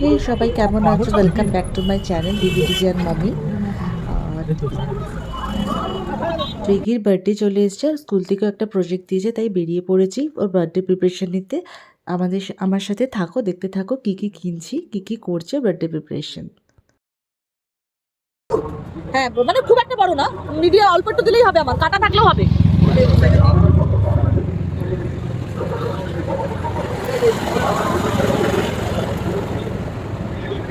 হে সবাই, কেমন আছো? Welcome back to my channel দিদি ডিজি আর মামি বার্থডে চলে এসেছে আর স্কুল থেকেও একটা প্রজেক্ট দিয়েছে, তাই বেরিয়ে পড়েছি ওর বার্থডে প্রিপারেশন নিতে। আমাদের আমার সাথে থাকো, দেখতে থাকো কি কি কিনছি, কি কি করছে বার্থডে প্রিপারেশন হ্যাঁ মানে খুব একটা বড় না, মিডিয়া অল্প একটু দিলেই হবে আমার, কাটা থাকলেও হবে।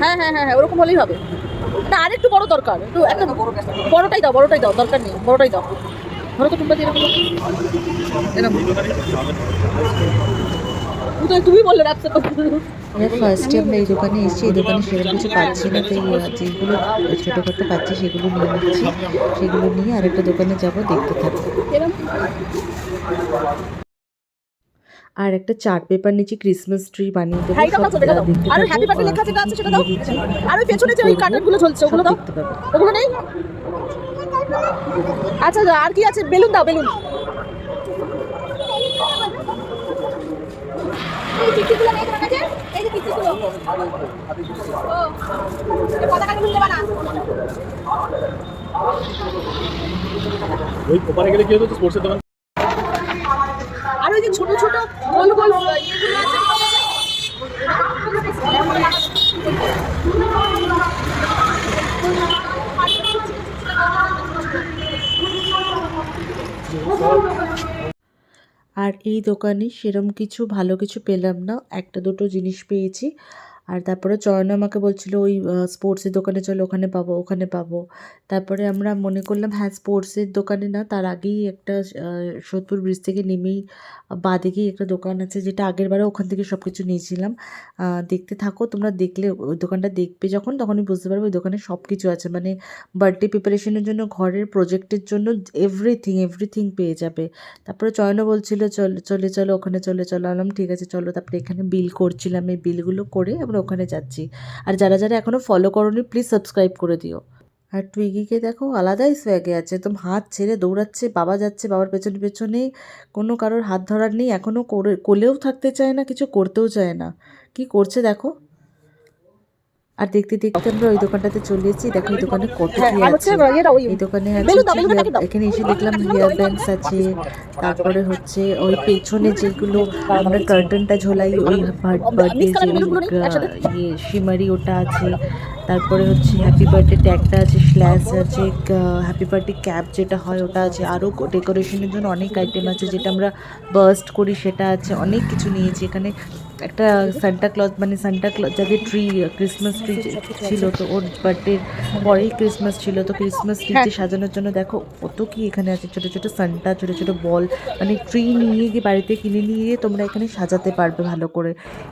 হ্যাঁ হ্যাঁ হ্যাঁ হ্যাঁ ওরকম হলেই হবে। না আর একটু বড় দরকার। একটু একটা বড়টাই দাও বড়টাই দাও দরকার নেই বড়টাই দাও। ধরো তো দিয়ে এরকম। এরকম। তুমি বললে ব্যবসা ফার্স্টে এই দোকানে এসেছি এই দোকানে সেরকম কিছু পাচ্ছি না তাই আহ, যেগুলো ছোটোখাটো পাচ্ছি সেগুলো নিয়ে নিচ্ছি। সেগুলো নিয়ে আরেকটা দোকানে যাব দেখতে থাকো এরকম আর একটা চার্ট পেপার নিচে ক্রিসমাস ট্রি বানিয়ে দেবো হ্যাঁ আর হ্যাপি বার্থডে লেখা যেটা আছে সেটা দাও। দিচ্ছি। আর ওই পেছনে যে ওই কার্টুনগুলো ঝুলছে ওগুলো দাও। ওগুলো নেই? আচ্ছা আর কি আছে? বেলুন দাও বেলুন। ওই ওপারে গেলে কি হতো? স্পোর্টসের দোকান আর ওই যে ছোট ছোট গোল গোল ইয়েগুলো আছে আর এই দোকানে সেরম কিছু ভালো কিছু পেলাম না। একটা দুটো জিনিস পেয়েছি। আর তারপরে চয়ন আমাকে বলছিল, ওই স্পোর্টসের দোকানে চলো, ওখানে পাবো ওখানে পাবো। তারপরে আমরা মনে করলাম হ্যাঁ স্পোর্টসের দোকানে না, তার আগেই একটা সোদপুর ব্রিজ থেকে নেমেই বাদিকেই একটা দোকান আছে, যেটা আগের বারে ওখান থেকে সব কিছু নিয়েছিলাম দেখতে থাকো, তোমরা দেখলে, ওই দোকানটা দেখবে যখন, তখনই বুঝতে পারবে ওই দোকানে সব কিছু আছে। মানে বার্থডে প্রিপারেশনের জন্য, ঘরের প্রজেক্টের জন্য এভরিথিং এভরিথিং পেয়ে যাবে। তারপরে চয়নও বলছিল, চল, চলে চলো, ওখানে চলে চলো। আলাম ঠিক আছে, চলো। তারপরে এখানে বিল করছিলাম, এই বিলগুলো করে আমরা ওখানে যাচ্ছি। আর যারা যারা এখনও ফলো করোনি প্লিজ সাবস্ক্রাইব করে দিও। আর টুইগিকে দেখো, আলাদাই সোয়াগে আছে, একদম হাত ছেড়ে দৌড়াচ্ছে, বাবা যাচ্ছে বাবার পেছনে পেছনে, কোনো কারোর হাত ধরার নেই এখনও করে, কোলেও থাকতে চায় না, কিছু করতেও চায় না। কি করছে দেখো? আর দেখতে দেখতে আমরা ওই দোকানটাতে চলে এসেছি। দেখো এই দোকানে কত হ্যাঁ কি আছে। এই দোকানে আছে। এখানে এসে দেখলাম হেয়ার ব্যান্ডস আছে। তারপরে হচ্ছে ওই পেছনে যেগুলো আমরা কার্টনটা ঝোলাই ওই বার্থডে বেলুনগুলো ইয়ে শিমারি ওটা আছে। তারপরে হচ্ছে হ্যাপি বার্থডে ট্যাগটা আছে স্ল্যাশ আছে হ্যাপি বার্থডে ক্যাপ যেটা হয় ওটা আছে। আরও ডেকোরেশনের জন্য অনেক আইটেম আছে যেটা আমরা বার্স্ট করি সেটা আছে। অনেক কিছু নিয়েছি এখানে। একটা সান্টা ক্লজ মানে সান্টা ক্লজ যাদের ট্রি ক্রিসমাস ট্রি ছিল তো ওর বার্থডে পরেই ক্রিসমাস ছিল। তো ক্রিসমাস ট্রিতে সাজানোর জন্য দেখো কত কি এখানে আছে ছোটো ছোটো সান্টা ছোট ছোট বল মানে ট্রি নিয়ে গিয়ে বাড়িতে কিনে নিয়ে গিয়ে তোমরা এখানে সাজাতে পারবে ভালো করে।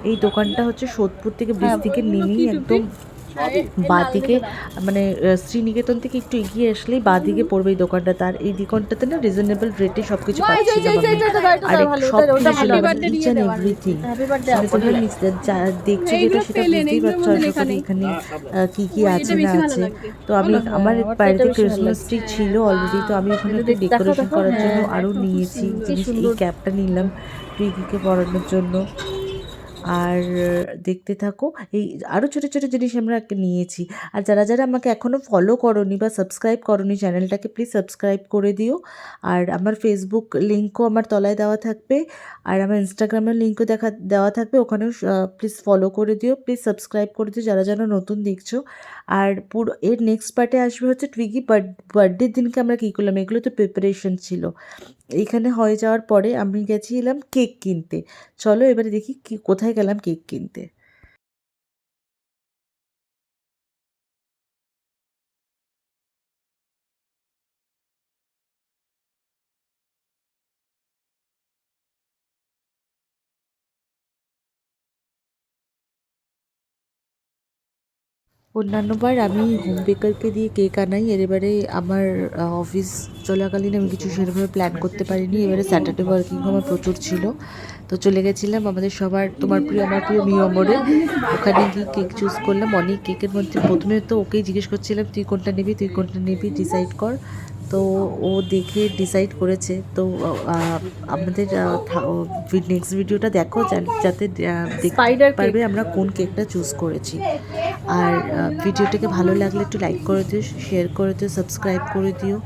এই দোকানটা হচ্ছে সোদপুর থেকে ব্রিজ থেকে নেমেই একদম বাঁদিকে মানে শ্রীনিকেতন থেকে একটু এগিয়ে আসলেই বাঁদিকে পড়বে এই দোকানটা। তার এই দোকানটাতে না রিজনেবল রেটে সব কিছু আর সব কিছু ইচ অ্যান্ড এভরিথিং দেখছ যেটা সেটা বুঝতেই পারছ করি এখানে। কি কি আছে না আছে। তো আমি আমার বাড়িতে ক্রিসমাস ট্রি ছিল অলরেডি তো আমি ওখানে একটু ডেকোরেশন করার জন্য আরও নিয়েছি। জিনিস এই ক্যাপটা নিলাম টুইকিকে পড়ানোর জন্য। আর দেখতে থাকো। এই আরও ছোটো ছোটো জিনিস আমরা নিয়েছি। আর যারা যারা আমাকে এখনও ফলো করনি বা সাবস্ক্রাইব করনি চ্যানেলটাকে প্লিজ সাবস্ক্রাইব করে দিও। আর আমার ফেসবুক লিঙ্কও আমার তলায় দেওয়া থাকবে। আর আমার ইনস্টাগ্রামের লিঙ্কও দেখা, দেওয়া থাকবে। ওখানেও প্লিজ ফলো করে দিও। প্লিজ সাবস্ক্রাইব করে দিও। যারা যারা নতুন দেখছ। আর পুরো, এর নেক্সট পার্টে আসবে হচ্ছে টুইগি বার্থডের দিনকে আমরা কী করলাম? এগুলো তো প্রিপারেশন ছিল। এখানে হয়ে যাওয়ার পরে আমি গেছিলাম কেক কিনতে। চলো এবারে দেখি কি, কোথায় গেলাম কেক কিনতে? অন্যান্যবার আমি হোম বেকারকে দিয়ে কেক আনাই। এর এবারে আমার অফিস চলাকালীন আমি কিছু সেরকমভাবে প্ল্যান করতে পারিনি। এবারে স্যাটারডে ওয়ার্কিং আমার প্রচুর ছিল। তো চলে গেছিলাম আমাদের সবার, তোমার প্রিয়, আমার প্রিয় মিয়মরে ওখানে গিয়ে কেক চুজ করলাম। অনেক কেকের মধ্যে প্রথমে তো ওকেই জিজ্ঞেস করছিলাম, তুই কোনটা নিবি? তুই কোনটা নিবি? ডিসাইড কর। তো ও দেখে ডিসাইড করেছে। তো আমাদের নেক্সট ভিডিওটা দেখো যাতে দেখতে পারবে আমরা কোন কেকটা চুজ করেছি। আর ভিডিওটাকে ভালো লাগলে একটু লাইক করে দিও শেয়ার করে দিও সাবস্ক্রাইব করে দিও।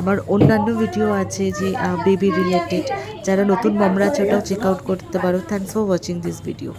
আমার অন্যান্য ভিডিও আছে যে বেবি রিলেটেড যারা নতুন মামরা আছে ওটাও চেক আউট করতে পারো। Thanks for watching this video